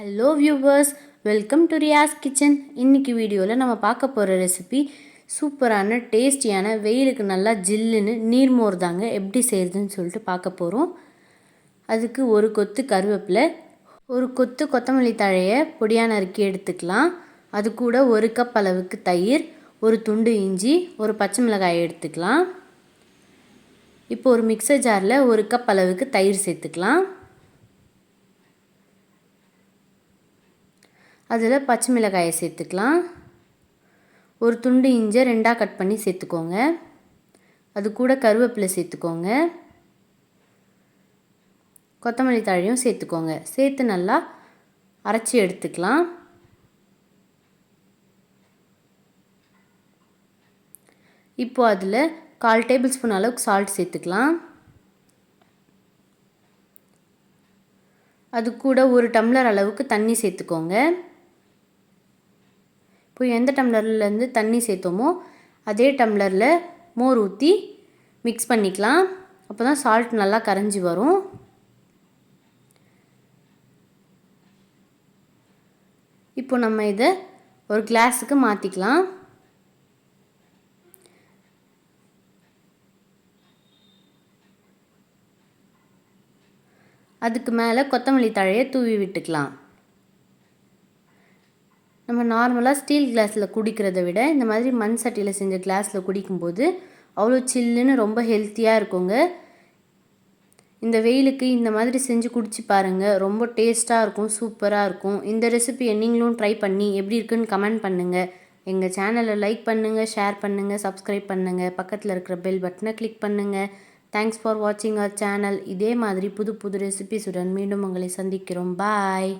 Hello viewers welcome to Riyas kitchen இன்னைக்கு வீடியோவில் நம்ம பார்க்க போகிற ரெசிபி சூப்பரான டேஸ்டியான வெயிலுக்கு நல்லா ஜில்லுன்னு நீர்மோர் தாங்க எப்படி செய்கிறதுன்னு சொல்லிட்டு பார்க்க போகிறோம் அதுக்கு ஒரு கொத்து கருவேப்பிலை ஒரு கொத்து கொத்தமல்லி தழையை பொடியாக நறுக்கி எடுத்துக்கலாம். அது கூட ஒரு கப் அளவுக்கு தயிர் ஒரு துண்டு இஞ்சி ஒரு பச்சை மிளகாய் எடுத்துக்கலாம். இப்போ ஒரு மிக்சர் ஜாரில் ஒரு கப் அளவுக்கு தயிர் சேர்த்துக்கலாம். அதில் பச்சை மிளகாயை சேர்த்துக்கலாம். ஒரு துண்டு இஞ்சை ரெண்டாக கட் பண்ணி சேர்த்துக்கோங்க. அது கூட கருவேப்பிலை சேர்த்துக்கோங்க. கொத்தமல்லி தாழையும் சேர்த்துக்கோங்க. சேர்த்து நல்லா அரைச்சி எடுத்துக்கலாம். இப்போ அதில் கால் டேபிள் ஸ்பூன் அளவுக்கு சால்ட் சேர்த்துக்கலாம். அது கூட ஒரு டம்ளர் அளவுக்கு தண்ணி சேர்த்துக்கோங்க. இப்போ எந்த டம்ளர்லேருந்து தண்ணி சேர்த்தோமோ அதே டம்ளரில் மோர் ஊற்றி மிக்ஸ் பண்ணிக்கலாம். அப்போ தான் சால்ட் நல்லா கரைஞ்சி வரும். இப்போ நம்ம இதை ஒரு கிளாஸுக்கு மாற்றிக்கலாம் அதுக்கு மேலே கொத்தமல்லி தழையை தூவி விட்டுக்கலாம். நம்ம நார்மலாக ஸ்டீல் கிளாஸில் குடிக்கிறத விட இந்த மாதிரி மண் சட்டியில் செஞ்ச கிளாஸில் குடிக்கும்போது அவ்வளோ சில்லுன்னு ரொம்ப ஹெல்த்தியாக இருக்குங்க. இந்த வெயிலுக்கு இந்த மாதிரி செஞ்சு குடிச்சு பாருங்கள் ரொம்ப டேஸ்ட்டாக இருக்கும் சூப்பராக இருக்கும். இந்த ரெசிபியை நீங்களும் ட்ரை பண்ணி எப்படி இருக்குன்னு கமெண்ட் பண்ணுங்கள் எங்கள் சேனலை லைக் பண்ணுங்கள் ஷேர் பண்ணுங்கள் சப்ஸ்கிரைப் பண்ணுங்கள் பக்கத்தில் இருக்கிற பெல் பட்டனை கிளிக் பண்ணுங்கள் தேங்க்ஸ் ஃபார் வாட்சிங் அவர் சேனல் இதே மாதிரி புது புது ரெசிபிஸுடன் மீண்டும் உங்களை சந்திக்கிறோம். பாய்